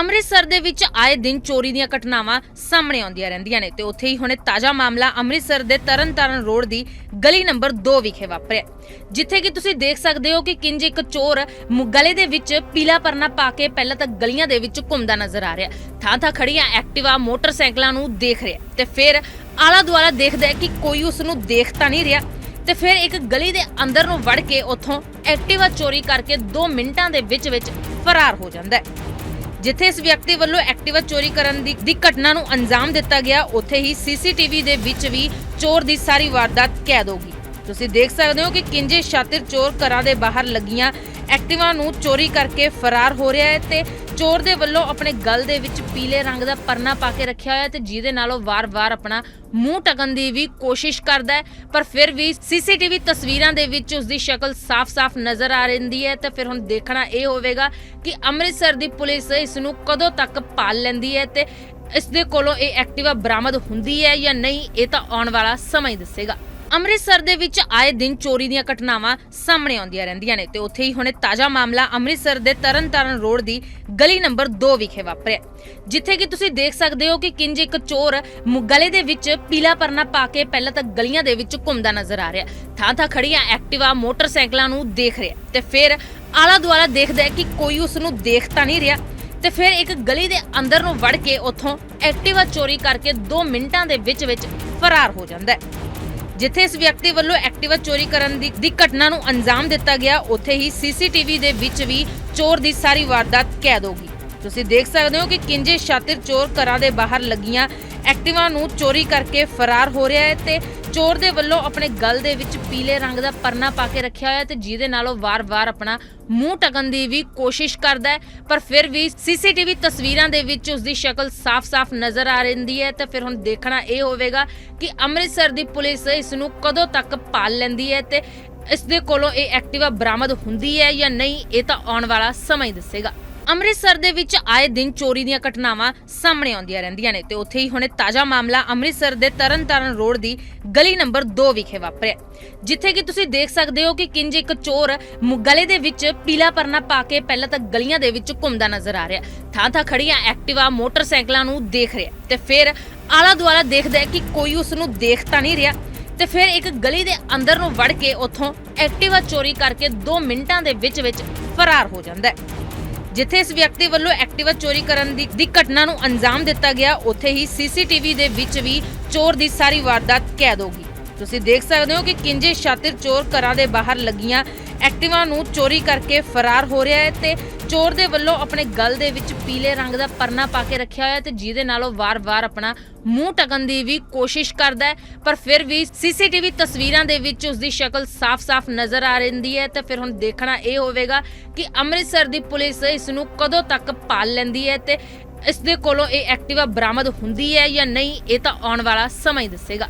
ਅੰਮ੍ਰਿਤਸਰ ਦੇ ਵਿੱਚ ਆਏ ਦਿਨ ਚੋਰੀ ਦੀਆਂ ਘਟਨਾਵਾਂ ਸਾਹਮਣੇ ਆਉਂਦੀਆਂ ਰਹਿੰਦੀਆਂ ਨੇ ਤੇ ਉੱਥੇ ਹੀ ਹੁਣੇ ਤਾਜ਼ਾ ਮਾਮਲਾ ਅੰਮ੍ਰਿਤਸਰ ਦੇ ਤਰਨਤਾਰਨ ਰੋਡ ਦੀ ਗਲੀ ਨੰਬਰ 2 ਵਿਖੇ ਵਾਪਰਿਆ। ਜਿੱਥੇ ਕਿ ਤੁਸੀਂ ਦੇਖ ਸਕਦੇ ਹੋ ਕਿ ਕਿੰਜ ਇੱਕ ਚੋਰ ਗਲੇ ਦੇ ਵਿੱਚ ਪੀਲਾ ਪਰਨਾ ਪਾ ਕੇ ਪਹਿਲਾਂ ਤਾਂ ਗਲੀਆਂ ਦੇ ਵਿੱਚ ਘੁੰਮਦਾ ਨਜ਼ਰ ਆ ਰਿਹਾ। ਥਾਂ ਥਾਂ ਖੜੀਆਂ ਐਕਟਿਵਾ, ਮੋਟਰਸਾਈਕਲਾਂ ਨੂੰ ਦੇਖ ਰਿਹਾ ਤੇ ਫਿਰ ਆਲਾ ਦੁਆਲਾ ਦੇਖਦਾ ਹੈ ਕਿ ਕੋਈ ਉਸ ਨੂੰ ਦੇਖ ਤਾਂ ਨਹੀਂ ਰਿਹਾ। ਤੇ ਫਿਰ ਇੱਕ ਗਲੀ ਦੇ ਅੰਦਰ ਨੂੰ ਵੜ ਕੇ ਉੱਥੋਂ ਐਕਟਿਵਾ ਚੋਰੀ ਕਰਕੇ 2 ਮਿੰਟਾਂ ਦੇ ਵਿੱਚ ਵਿੱਚ ਫਰਾਰ ਹੋ ਜਾਂਦਾ ਹੈ। ਜਿੱਥੇ ਇਸ ਵਿਅਕਤੀ ਵੱਲੋਂ ਐਕਟਿਵਾ ਚੋਰੀ ਕਰਨ ਦੀ ਦੀ ਘਟਨਾ ਨੂੰ ਅੰਜਾਮ ਦਿੱਤਾ ਗਿਆ, ਉੱਥੇ ਹੀ ਸੀਸੀਟੀਵੀ ਦੇ ਵਿੱਚ ਵੀ ਚੋਰ ਦੀ ਸਾਰੀ ਵਾਰਦਾਤ ਕੈਦ ਹੋ ਗਈ। ਤੁਸੀਂ ਦੇਖ ਸਕਦੇ ਹੋ ਕਿ ਕਿੰਜੇ ਸ਼ਾਤਿਰ ਚੋਰ ਘਰਾਂ ਦੇ ਬਾਹਰ ਲੱਗੀਆਂ ਐਕਟਿਵਾ ਨੂੰ ਚੋਰੀ ਕਰਕੇ ਫਰਾਰ ਹੋ ਰਿਹਾ ਹੈ ਤੇ ਚੋਰ ਦੇ ਵੱਲੋਂ ਆਪਣੇ ਗਲ ਦੇ ਵਿੱਚ ਪੀਲੇ ਰੰਗ ਦਾ ਪਰਨਾ ਪਾ ਕੇ ਰੱਖਿਆ ਹੋਇਆ ਤੇ ਜਿਹਦੇ ਨਾਲ ਉਹ ਵਾਰ-ਵਾਰ ਆਪਣਾ ਮੂੰਹ ਟਕਣ ਦੀ ਵੀ ਕੋਸ਼ਿਸ਼ ਕਰਦਾ ਹੈ। ਪਰ ਫਿਰ ਵੀ ਸੀਸੀਟੀਵੀ ਤਸਵੀਰਾਂ ਦੇ ਵਿੱਚ ਉਸ ਦੀ ਸ਼ਕਲ ਸਾਫ਼-ਸਾਫ਼ ਨਜ਼ਰ ਆ ਰਹਿੰਦੀ ਹੈ ਤੇ ਫਿਰ ਹੁਣ ਦੇਖਣਾ ਇਹ ਹੋਵੇਗਾ ਕਿ ਅੰਮ੍ਰਿਤਸਰ ਦੀ ਪੁਲਿਸ ਇਸ ਨੂੰ ਕਦੋਂ ਤੱਕ ਪਾਲ ਲੈਂਦੀ ਹੈ ਤੇ ਇਸ ਦੇ ਕੋਲੋਂ ਇਹ ਐਕਟਿਵਾ ਬਰਾਮਦ ਹੁੰਦੀ ਹੈ ਜਾਂ ਨਹੀਂ, ਇਹ ਤਾਂ ਆਉਣ ਵਾਲਾ ਸਮਾਂ ਹੀ ਦੱਸੇਗਾ। ਅੰਮ੍ਰਿਤਸਰ ਦੇ ਵਿੱਚ ਆਏ ਦਿਨ ਚੋਰੀ ਦੀਆਂ ਘਟਨਾਵਾਂ ਸਾਹਮਣੇ ਆਉਂਦੀਆਂ ਰਹਿੰਦੀਆਂ ਨੇ ਤੇ ਉੱਥੇ ਹੀ ਹੁਣੇ ਤਾਜ਼ਾ ਮਾਮਲਾ ਅੰਮ੍ਰਿਤਸਰ ਦੇ ਤਰਨਤਾਰਨ ਰੋਡ ਦੀ ਗਲੀ ਨੰਬਰ 2 ਵਿਖੇ ਵਾਪਰਿਆ। ਜਿੱਥੇ ਕਿ ਤੁਸੀਂ ਦੇਖ ਸਕਦੇ ਹੋ ਕਿ ਕਿੰਜ ਇੱਕ ਚੋਰ ਗਲੇ ਦੇ ਵਿੱਚ ਪੀਲਾ ਪਰਨਾ ਪਾ ਕੇ ਪਹਿਲਾਂ ਤਾਂ ਗਲੀਆਂ ਦੇ ਵਿੱਚ ਘੁੰਮਦਾ ਨਜ਼ਰ ਆ ਰਿਹਾ। ਥਾਂ ਥਾਂ ਖੜੀਆਂ ਐਕਟਿਵਾ, ਮੋਟਰਸਾਈਕਲਾਂ ਨੂੰ ਦੇਖ ਰਿਹਾ ਤੇ ਫਿਰ ਆਲਾ ਦੁਆਲਾ ਦੇਖਦਾ ਹੈ ਕਿ ਕੋਈ ਉਸ ਨੂੰ ਦੇਖ ਤਾਂ ਨਹੀਂ ਰਿਹਾ ਤੇ ਫਿਰ ਇੱਕ ਗਲੀ ਦੇ ਅੰਦਰ ਨੂੰ ਵੜ ਕੇ ਉੱਥੋਂ ਐਕਟਿਵਾ ਚੋਰੀ ਕਰਕੇ 2 ਮਿੰਟਾਂ ਦੇ ਵਿੱਚ ਵਿੱਚ ਫਰਾਰ ਹੋ ਜਾਂਦਾ ਹੈ। ਜਿੱਥੇ ਇਸ ਵਿਅਕਤੀ ਵੱਲੋਂ ਐਕਟਿਵਾ ਚੋਰੀ ਕਰਨ ਦੀ ਦੀ ਘਟਨਾ ਨੂੰ ਅੰਜਾਮ ਦਿੱਤਾ ਗਿਆ, ਉੱਥੇ ਹੀ ਸੀਸੀਟੀਵੀ ਦੇ ਵਿੱਚ ਵੀ ਚੋਰ ਦੀ ਸਾਰੀ ਵਾਰਦਾਤ ਕੈਦ ਹੋ ਗਈ। ਤੁਸੀਂ ਦੇਖ ਸਕਦੇ ਹੋ ਕਿ ਕਿੰਜੇ ਸ਼ਾਤਿਰ ਚੋਰ ਘਰਾਂ ਦੇ ਬਾਹਰ ਲੱਗੀਆਂ ਐਕਟਿਵਾ ਨੂੰ ਚੋਰੀ ਕਰਕੇ ਫਰਾਰ ਹੋ ਰਿਹਾ ਹੈ ਤੇ ਚੋਰ ਦੇ ਵੱਲੋਂ ਆਪਣੇ ਗਲ ਦੇ ਵਿੱਚ ਪੀਲੇ ਰੰਗ ਦਾ ਪਰਨਾ ਪਾ ਕੇ ਰੱਖਿਆ ਹੋਇਆ ਹੈ ਤੇ ਜਿਹਦੇ ਨਾਲ ਉਹ ਵਾਰ-ਵਾਰ ਆਪਣਾ ਮੂੰਹ ਟਕਣ ਦੀ ਵੀ ਕੋਸ਼ਿਸ਼ ਕਰਦਾ ਹੈ। ਪਰ ਫਿਰ ਵੀ ਸੀਸੀਟੀਵੀ ਤਸਵੀਰਾਂ ਦੇ ਵਿੱਚ ਉਸ ਦੀ ਸ਼ਕਲ ਸਾਫ਼-ਸਾਫ਼ ਨਜ਼ਰ ਆ ਰਹਿੰਦੀ ਹੈ ਤੇ ਫਿਰ ਹੁਣ ਦੇਖਣਾ ਇਹ ਹੋਵੇਗਾ ਕਿ ਅੰਮ੍ਰਿਤਸਰ ਦੀ ਪੁਲਿਸ ਇਸ ਨੂੰ ਕਦੋਂ ਤੱਕ ਪਾਲ ਲੈਂਦੀ ਹੈ ਤੇ ਇਸ ਦੇ ਕੋਲੋਂ ਇਹ ਐਕਟਿਵਾ ਬਰਾਮਦ ਹੁੰਦੀ ਹੈ ਜਾਂ ਨਹੀਂ, ਇਹ ਤਾਂ ਆਉਣ ਵਾਲਾ ਸਮਾਂ ਹੀ ਦੱਸੇਗਾ। ਅੰਮ੍ਰਿਤਸਰ ਦੇ ਵਿੱਚ ਆਏ ਦਿਨ ਚੋਰੀ ਦੀਆਂ ਘਟਨਾਵਾਂ ਸਾਹਮਣੇ ਆਉਂਦੀਆਂ ਰਹਿੰਦੀਆਂ ਨੇ ਤੇ ਉੱਥੇ ਹੀ ਹੁਣੇ ਤਾਜ਼ਾ ਮਾਮਲਾ ਅੰਮ੍ਰਿਤਸਰ ਦੇ ਤਰਨਤਾਰਨ ਰੋਡ ਦੀ ਗਲੀ ਨੰਬਰ 2 ਵਿਖੇ ਵਾਪਰਿਆ। ਜਿੱਥੇ ਕਿ ਤੁਸੀਂ ਦੇਖ ਸਕਦੇ ਹੋ ਕਿ ਕਿੰਜ ਇੱਕ ਚੋਰ ਗਲੇ ਦੇ ਵਿੱਚ ਪੀਲਾ ਪਰਨਾ ਪਾ ਕੇ ਪਹਿਲਾਂ ਤਾਂ ਗਲੀਆਂ ਦੇ ਵਿੱਚ ਘੁੰਮਦਾ ਨਜ਼ਰ ਆ ਰਿਹਾ। ਥਾਂ ਥਾਂ ਖੜੀਆਂ ਐਕਟਿਵਾ, ਮੋਟਰਸਾਈਕਲਾਂ ਨੂੰ ਦੇਖ ਰਿਹਾ ਤੇ ਫਿਰ ਆਲਾ ਦੁਆਲਾ ਦੇਖਦਾ ਹੈ ਕਿ ਕੋਈ ਉਸ ਨੂੰ ਦੇਖ ਤਾਂ ਨਹੀਂ ਰਿਹਾ ਤੇ ਫਿਰ ਇੱਕ ਗਲੀ ਦੇ ਅੰਦਰ ਨੂੰ ਵੜ ਕੇ ਉੱਥੋਂ ਐਕਟਿਵਾ ਚੋਰੀ ਕਰਕੇ 2 ਮਿੰਟਾਂ ਦੇ ਵਿੱਚ ਵਿੱਚ ਫਰਾਰ ਹੋ ਜਾਂਦਾ ਹੈ। ਜਿੱਥੇ ਇਸ ਵਿਅਕਤੀ ਵੱਲੋਂ ਐਕਟਿਵਾ ਚੋਰੀ ਕਰਨ ਦੀ ਘਟਨਾ ਨੂੰ ਅੰਜਾਮ ਦਿੱਤਾ ਗਿਆ, ਉੱਥੇ ਹੀ ਸੀਸੀਟੀਵੀ ਦੇ ਵਿੱਚ ਵੀ ਚੋਰ ਦੀ ਸਾਰੀ ਵਾਰਦਾਤ ਕੈਦ ਹੋ ਗਈ। ਤੁਸੀਂ ਦੇਖ ਸਕਦੇ ਹੋ ਕਿ ਕਿੰਜੇ ਸ਼ਾਤਿਰ ਚੋਰ ਘਰਾਂ ਦੇ ਬਾਹਰ ਲੱਗੀਆਂ। ਐਕਟਿਵਾ ਨੂੰ ਚੋਰੀ ਕਰਕੇ ਫਰਾਰ ਹੋ ਰਿਹਾ ਹੈ ਤੇ ਚੋਰ ਦੇ ਵੱਲੋਂ ਆਪਣੇ ਗਲ ਦੇ ਵਿੱਚ ਪੀਲੇ ਰੰਗ ਦਾ ਪਰਨਾ ਪਾ ਕੇ ਰੱਖਿਆ ਹੋਇਆ ਹੈ ਤੇ ਜਿਹਦੇ ਨਾਲ ਉਹ ਵਾਰ-ਵਾਰ ਆਪਣਾ ਮੂੰਹ ਟਕਣ ਦੀ ਵੀ ਕੋਸ਼ਿਸ਼ ਕਰਦਾ ਹੈ। ਪਰ ਫਿਰ ਵੀ ਸੀਸੀਟੀਵੀ ਤਸਵੀਰਾਂ ਦੇ ਵਿੱਚ ਉਸ ਦੀ ਸ਼ਕਲ ਸਾਫ਼-ਸਾਫ਼ ਨਜ਼ਰ ਆ ਰਹਿੰਦੀ ਹੈ ਤੇ ਫਿਰ ਹੁਣ ਦੇਖਣਾ ਇਹ ਹੋਵੇਗਾ ਕਿ ਅੰਮ੍ਰਿਤਸਰ ਦੀ ਪੁਲਿਸ ਇਸ ਨੂੰ ਕਦੋਂ ਤੱਕ ਪਾਲ ਲੈਂਦੀ ਹੈ ਤੇ ਇਸ ਦੇ ਕੋਲੋਂ ਇਹ ਐਕਟਿਵਾ ਬਰਾਮਦ ਹੁੰਦੀ ਹੈ ਜਾਂ ਨਹੀਂ, ਇਹ ਤਾਂ ਆਉਣ ਵਾਲਾ ਸਮਾਂ ਹੀ ਦੱਸੇਗਾ।